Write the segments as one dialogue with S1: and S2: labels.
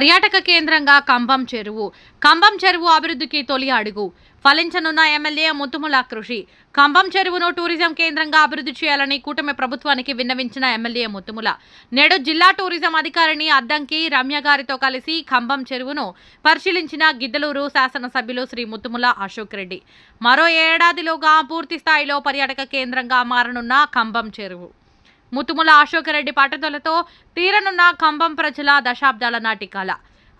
S1: పర్యాటక కేంద్రంగా కంబం చెరువు. కంబం చెరువు అభివృద్ధికి తొలి అడుగు. ఫలించనున్న ఎమ్మెల్యే ముత్తుముల కృషి. కంబం చెరువును టూరిజం కేంద్రంగా అభివృద్ధి చేయాలని కూటమి ప్రభుత్వానికి విన్నవించిన ఎమ్మెల్యే ముత్తుముల. నేడు జిల్లా టూరిజం అధికారిని అద్దంకి రమ్య గారితో కలిసి కంబం చెరువును పరిశీలించిన గిద్దలూరు శాసనసభ్యులు శ్రీ ముత్తుముల అశోక్ రెడ్డి. మరో ఏడాదిలోగా పూర్తి స్థాయిలో పర్యాటక కేంద్రంగా మారనున్న కంబం చెరువు. ముతుముల అశోకరెడ్డి పట్టుదలతో తీరనున్న కంబం ప్రజల దశాబ్దాల నాటి కళ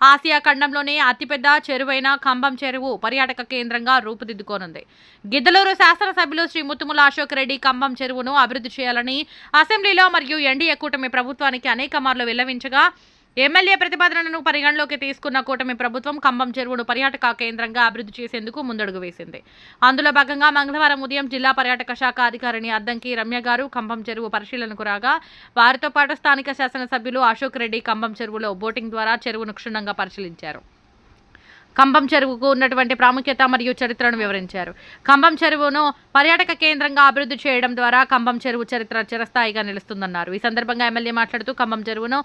S1: ఆసియా ఖండంలోనే అతిపెద్ద చెరువైన కంబం చెరువు పర్యాటక కేంద్రంగా రూపుదిద్దుకోనుంది. గిద్దలూరు శాసనసభ్యులు శ్రీ ముత్తుముల అశోకరెడ్డి రెడ్డి చెరువును అభివృద్ధి చేయాలని అసెంబ్లీలో మరియు ఎన్డీఏ కూటమి ప్రభుత్వానికి అనేక మార్లు విల్లవించగా ఎమ్మెల్యే ప్రతిపాదనను పరిగణలోకి తీసుకున్న కూటమి ప్రభుత్వం కంబం చెరువును పర్యాటక కేంద్రంగా అభివృద్ధి చేసేందుకు ముందడుగు వేసింది. అందులో భాగంగా మంగళవారం ఉదయం జిల్లా పర్యాటక శాఖ అధికారిని అద్దంకి రమ్య గారు కంబం చెరువు పరిశీలనకు రాగా వారితో పాటు స్థానిక శాసనసభ్యులు అశోక్ రెడ్డి కంబం చెరువులో బోటింగ్ ద్వారా చెరువును క్షుణ్ణంగా పరిశీలించారు. కంబం చెరువుకు ఉన్నటువంటి ప్రాముఖ్యత మరియు చరిత్రను వివరించారు. కంబం చెరువును పర్యాటక కేంద్రంగా అభివృద్ధి చేయడం ద్వారా కంబం చెరువు చరిత్ర చిరస్థాయిగా నిలుస్తుందన్నారు. ఈ సందర్భంగా ఎమ్మెల్యే మాట్లాడుతూ కంబం చెరువును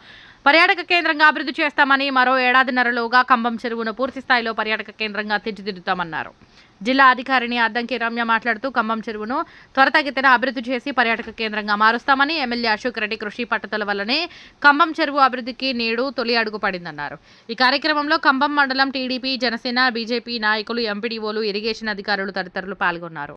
S1: పర్యాటక కేంద్రంగా అభివృద్ధి చేస్తామని మరో ఏడాదిన్నరలోగా కంబం చెరువును పూర్తి స్థాయిలో పర్యాటక కేంద్రంగా తీర్చిదిద్దుతామన్నారు జిల్లా అధికారిని అద్దంకి రమ్య మాట్లాడుతూ కంబం చెరువును త్వరతగతిన అభివృద్ధి చేసి పర్యాటక కేంద్రంగా మారుస్తామని ఎమ్మెల్యే అశోక్ రెడ్డి కృషి పట్టుదల వల్లనే ఖమ్మం చెరువు అభివృద్ధికి నేడు తొలి అడుగు పడిందన్నారు ఈ కార్యక్రమంలో కంబం మండలం టీడీపీ జనసేన బీజేపీ నాయకులు ఎంపీడీఓలు ఇరిగేషన్ అధికారులు తదితరులు పాల్గొన్నారు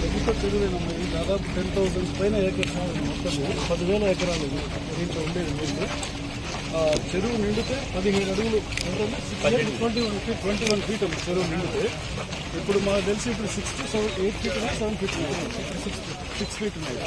S2: ప్రభుత్వ చెరువేనమ్మా ఇది దాదాపు టెన్ థౌసండ్ పైన ఏకర్స్ మొత్తం. పదివేల ఎకరాలు ఇది. దీంట్లో ఉండేది నీళ్ళు చెరువు నిండితే పదిహేడు అడుగులు twenty one feet twenty one feet ఉంది చెరువు నిండితే. ఇప్పుడు మాకు తెలిసి ఇప్పుడు six to seven eight feet ఉన్నాయి సెవెన్ ఫీట్ ఉన్నాయి. సిక్స్ సిక్స్ ఫీట్ ఉన్నాయి.